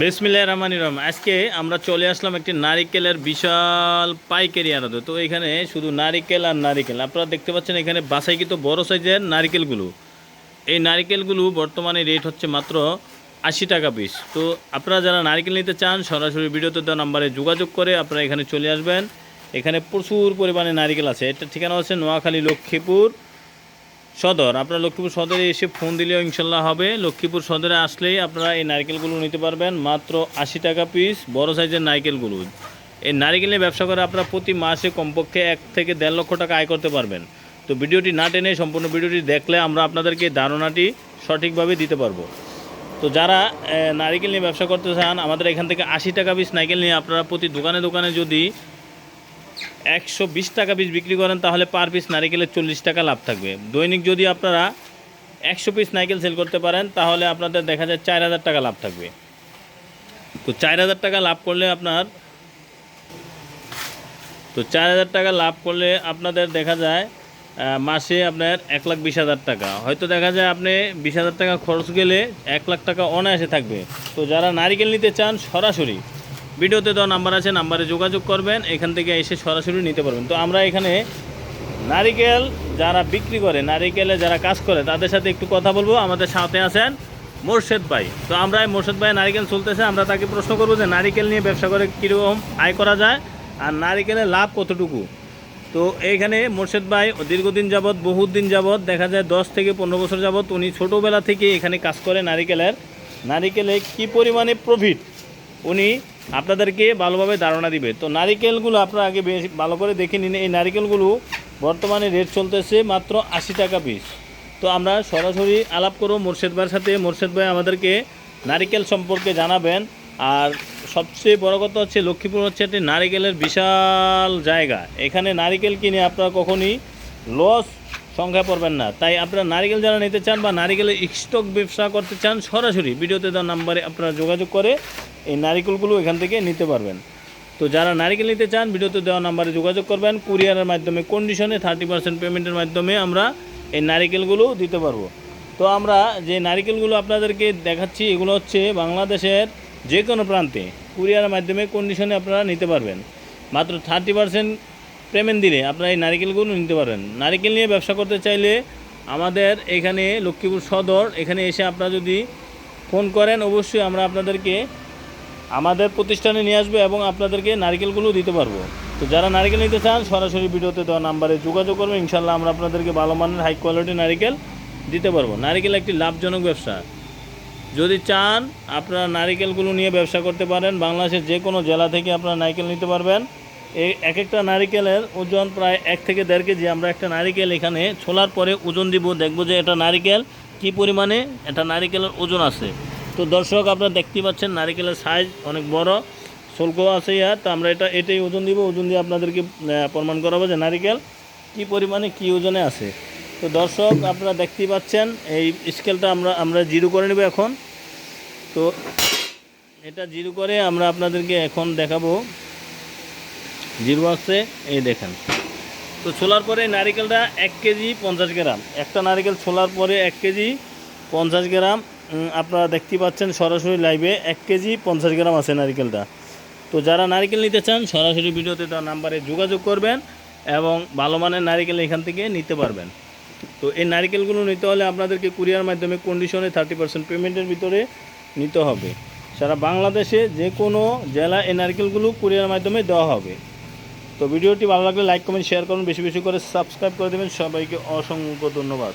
বেসমিল্লাহ রহমানি রহম। আজকে আমরা চলে আসলাম একটি নারিকেলের বিশাল পাইকারি আড়তে তো এখানে শুধু নারিকেল আর নারিকেল। আপনারা দেখতে পাচ্ছেন এখানে বাসাইকৃত বড় সাইজের নারিকেলগুলো। এই নারিকেলগুলো বর্তমানে রেট হচ্ছে মাত্র আশি টাকা পিস। তো আপনারা যারা নারিকেল নিতে চান, সরাসরি ভিডিওতে দেওয়া নাম্বারে যোগাযোগ করে আপনারা এখানে চলে আসবেন। এখানে প্রচুর পরিমাণে নারিকেল আছে। এটা ঠিকানা হচ্ছে নোয়াখালী, লক্ষ্মীপুর। সদর, আপনারা লক্ষ্মীপুর সদরে এসে ফোন দিলেও ইনশাল্লাহ হবে। লক্ষ্মীপুর সদরে আসলেই আপনারা এই নারকেলগুলো নিতে পারবেন। মাত্র আশি টাকা পিস বড় সাইজের নারকেলগুলো। এই নারকেল নিয়ে ব্যবসা করে আপনারা প্রতি মাসে কমপক্ষে এক থেকে দেড় লক্ষ টাকা আয় করতে পারবেন। তো ভিডিওটি না টেনে সম্পূর্ণ ভিডিওটি দেখলে আমরা আপনাদেরকে ধারণাটি সঠিকভাবে দিতে পারব। তো যারা নারকেল নিয়ে ব্যবসা করতে চান, আমাদের এখান থেকে আশি টাকা পিস নারকেল নিয়ে আপনারা প্রতি দোকানে দোকানে যদি একশো বিশ টাকা পিস বিক্রি করেন, তাহলে পার পিস নারিকেলের চল্লিশ টাকা লাভ থাকবে। দৈনিক যদি আপনারা একশো পিস নারকেল সেল করতে পারেন, তাহলে আপনাদের দেখা যায় চার হাজার টাকা লাভ থাকবে। তো চার হাজার টাকা লাভ করলে আপনার, তো চার হাজার টাকা লাভ করলে আপনাদের দেখা যায় মাসে আপনার এক লাখ বিশ হাজার টাকা। হয়তো দেখা যায় আপনি বিশ হাজার টাকা খরচ গেলে এক লাখ টাকা অনায়াসে থাকবে। তো যারা নারিকেল নিতে চান, সরাসরি ভিডিওতে দেওয়া নাম্বার আছে, নাম্বারে যোগাযোগ করবেন, এখান থেকে এসে সরাসরি নিতে পারবেন। তো আমরা এখানে নারিকেল যারা বিক্রি করে, নারিকেলে যারা কাজ করে, তাদের সাথে একটু কথা বলব। আমাদের সাথে আছেন মোর্শেদ ভাই। তো আমরা মোর্শেদ ভাই নারিকেল চলতেছে, আমরা তাকে প্রশ্ন করব যে নারিকেল নিয়ে ব্যবসা করে কীরকম আয় করা যায় আর নারিকেলের লাভ কতটুকু? তো এইখানে মোর্শেদ ভাই দীর্ঘদিন যাবৎ, বহুত দিন যাবৎ, দেখা যায় দশ থেকে পনেরো বছর যাবৎ উনি ছোটোবেলা থেকে এখানে কাজ করে নারিকেলের। নারিকেলে কি পরিমাণে প্রফিট উনি আপনাদেরকে ভালোভাবে ধারণা দিবে। তো নারিকেলগুলো আপনারা আগে বেশ ভালো করে দেখে নিন। এই নারিকেলগুলো বর্তমানে রেট চলতেছে মাত্র আশি টাকা পিস তো আমরা সরাসরি আলাপ করব মোর্শেদ ভাইয়ের সাথে। মোর্শেদ ভাই আমাদেরকে নারিকেল সম্পর্কে জানাবেন। আর সবচেয়ে বড় কথা হচ্ছে লক্ষ্মীপুর হচ্ছে একটি নারিকেলের বিশাল জায়গা। এখানে নারিকেল কিনে আপনারা কখনই লস সংখ্যা পড়বেন না। তাই আপনারা নারিকেল যারা নিতে চান বা নারিকেলের স্টক ব্যবসা করতে চান, সরাসরি ভিডিওতে দেওয়া নাম্বারে আপনারা যোগাযোগ করে এই নারিকেলগুলো এখান থেকে নিতে পারবেন। তো যারা নারিকেল নিতে চান, ভিডিওতে দেওয়া নাম্বারে যোগাযোগ করবেন। কুরিয়ারের মাধ্যমে কন্ডিশনে থার্টি পার্সেন্ট পেমেন্টের মাধ্যমে আমরা এই নারিকেলগুলো দিতে পারব। তো আমরা যে নারিকেলগুলো আপনাদেরকে দেখাচ্ছি, এগুলো হচ্ছে বাংলাদেশের যে কোনো প্রান্তে কুরিয়ারের মাধ্যমে কন্ডিশনে আপনারা নিতে পারবেন। মাত্র থার্টি পার্সেন্ট পেমেন্ট দিলে আপনারা এই নারিকেলগুলো নিতে পারেন। নারিকেল নিয়ে ব্যবসা করতে চাইলে আমাদের এখানে লক্ষ্মীপুর সদর, এখানে এসে আপনারা যদি ফোন করেন, অবশ্যই আমরা আপনাদেরকে আমাদের প্রতিষ্ঠানে নিয়ে আসব এবং আপনাদেরকে নারিকেলগুলো দিতে পারব। তো যারা নারিকেল নিতে চান, সরাসরি ভিডিওতে দেওয়া নাম্বারে যোগাযোগ করবেন। ইনশাল্লাহ আমরা আপনাদেরকে ভালো মানের হাই কোয়ালিটি নারিকেল দিতে পারব। নারিকেল একটি লাভজনক ব্যবসা। যদি চান, আপনারা নারিকেলগুলো নিয়ে ব্যবসা করতে পারেন। বাংলাদেশের যে কোনো জেলা থেকে আপনারা নারিকেল নিতে পারবেন। এক একটা নারিকেলের ওজন প্রায় এক থেকে দেড় কেজি। আমরা একটা নারিকেল এখানে ছোলার পরে ওজন দিব। দেখব যে এটা নারিকেল কি পরিমাণে, এটা নারিকেলের ওজন আছে। তো দর্শক, আপনারা দেখতে পাচ্ছেন নারিকেলের সাইজ অনেক বড় শুল্ক আছে ইয়ার। তো আমরা এটা, এটাই ওজন দিব। ওজন দিয়ে আপনাদেরকে প্রমাণ করাবো যে নারিকেল কি পরিমাণে, কি ওজনে আছে। তো দর্শক, আপনারা দেখতেই পাচ্ছেন, এই স্কেলটা আমরা আমরা জিরো করে নেব এখন। তো এটা জিরো করে আমরা আপনাদেরকে এখন দেখাবো। জিরো আছে এই দেখেন। তো ছোলার পরে নারিকেলটা এক কেজি পঞ্চাশ গ্রাম। একটা নারিকেল ছোলার পরে এক কেজি পঞ্চাশ গ্রাম। আপনারা দেখতে পাচ্ছেন সরাসরি লাইভে এক কেজি পঞ্চাশ গ্রাম আছে নারিকেলটা। তো যারা নারিকেল নিতে চান, সরাসরি ভিডিওতে তার নাম্বারে যোগাযোগ করবেন এবং ভালো মানের নারিকেল এখান থেকে নিতে পারবেন। তো এই নারিকেলগুলো নিতে হলে আপনাদেরকে কুরিয়ার মাধ্যমে কন্ডিশনে থার্টি পার্সেন্ট পেমেন্টের ভিতরে নিতে হবে। সারা বাংলাদেশে যে কোনো জেলা এই নারকেলগুলো কুরিয়ার মাধ্যমে দেওয়া হবে। তো ভিডিওটি ভালো লাগলে লাইক, কমেন্ট, শেয়ার করুন। বেশি বেশি করে সাবস্ক্রাইব করে দেবেন। সবাইকে অসংখ্য ধন্যবাদ।